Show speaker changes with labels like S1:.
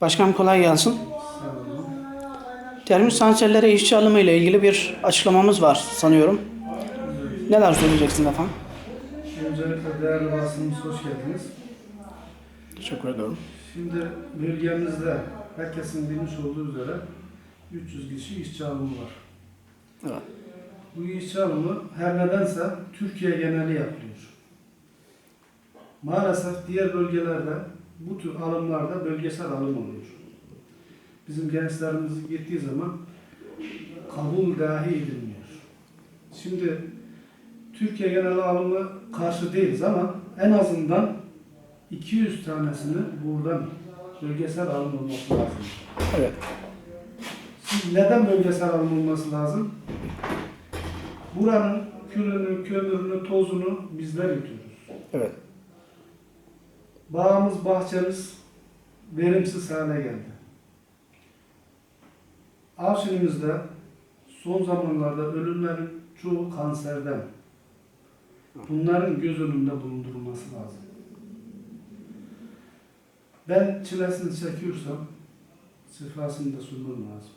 S1: Başkanım kolay gelsin. Termik santrallere işçi alımı ile ilgili bir açıklamamız var sanıyorum. Neler söyleyeceksiniz efendim?
S2: Öncelikle değerli basınımız hoş geldiniz.
S1: Teşekkür ederim.
S2: Şimdi bölgemizde herkesin bilmiş olduğu üzere 300 kişi işçi alımı var.
S1: Evet.
S2: Bu işçi alımı her nedense Türkiye geneli yapılıyor. Maalesef diğer bölgelerde bu tür alımlarda bölgesel alım oluyor. Bizim gençlerimiz gittiği zaman kabul dahi edilmiyor. Şimdi Türkiye genel alımı karşı değiliz ama en azından 200 tanesini buradan bölgesel alım olması lazım.
S1: Evet.
S2: Şimdi neden bölgesel alım olması lazım? Buranın külünü, kömürünü, tozunu bizler yutuyoruz.
S1: Evet.
S2: Bağımız, bahçemiz verimsiz hale geldi. Arşivimizde son zamanlarda ölümlerin çoğu kanserden. Bunların göz önünde bulundurulması lazım. Ben çilesini çekiyorsam şifasını da sunmam lazım.